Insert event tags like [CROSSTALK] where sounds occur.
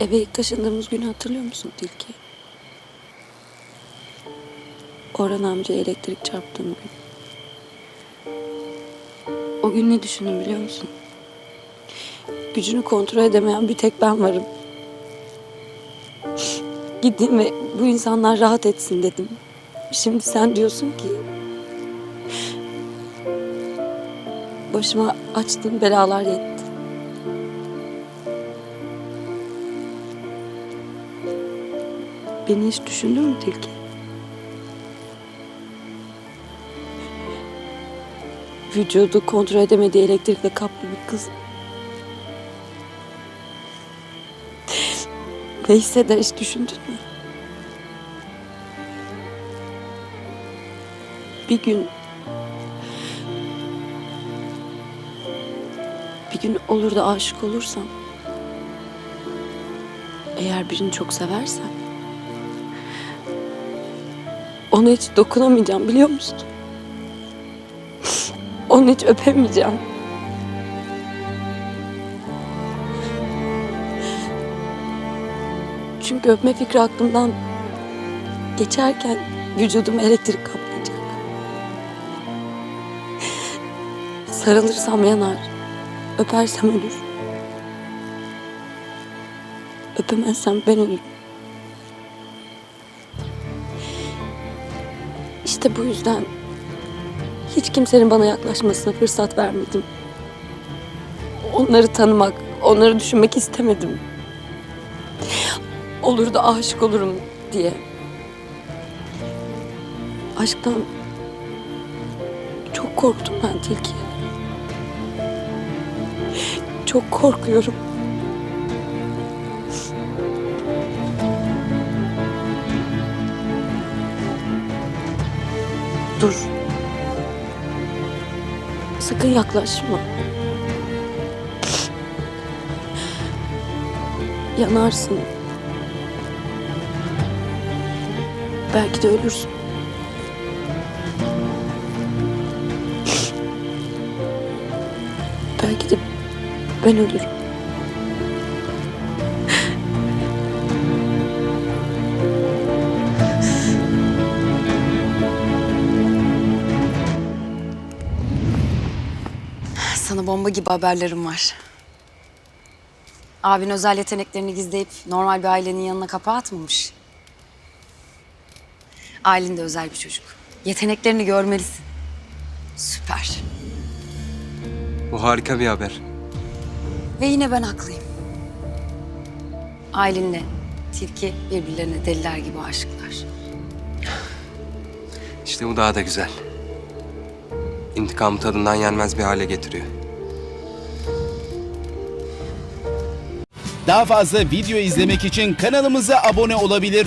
Eve ilk taşındığımız günü hatırlıyor musun Tilki? Orhan amca elektrik çarptığım gün. O gün ne düşündüm biliyor musun? Gücünü kontrol edemeyen bir tek ben varım. Gideyim ve bu insanlar rahat etsin dedim. Şimdi sen diyorsun ki... Başıma açtığın belalar yetti. Beni hiç düşündün mü Tilki? Vücudu kontrol edemediği elektrikle kaplı bir kız. Ne hisseder hiç düşündün mü? Bir gün... Bir gün olur da aşık olursam... Eğer birini çok seversen... Ona hiç dokunamayacağım biliyor musun? [LAUGHS] Onu hiç öpemeyeceğim. Çünkü öpme fikri aklımdan geçerken vücudum elektrik kaplayacak. Sarılırsam yanar, öpersem ölür. Öpemezsem ben ölürüm. İşte bu yüzden hiç kimsenin bana yaklaşmasına fırsat vermedim. Onları tanımak, onları düşünmek istemedim. Olur da aşık olurum diye. Aşktan çok korktum ben Tilki. Çok korkuyorum. Dur. Sakın yaklaşma. Yanarsın. Belki de ölürsün. Belki de ben ölürüm. Sana bomba gibi haberlerim var. Abin özel yeteneklerini gizleyip normal bir ailenin yanına kapağı atmamış. Aylin de özel bir çocuk. Yeteneklerini görmelisin. Süper. Bu harika bir haber. Ve yine ben haklıyım. Aylin'le Tilki birbirlerine deliler gibi aşıklar. İşte bu daha da güzel. İntikamı tadından yenmez bir hale getiriyor. Daha fazla video izlemek için kanalımıza abone olabilir.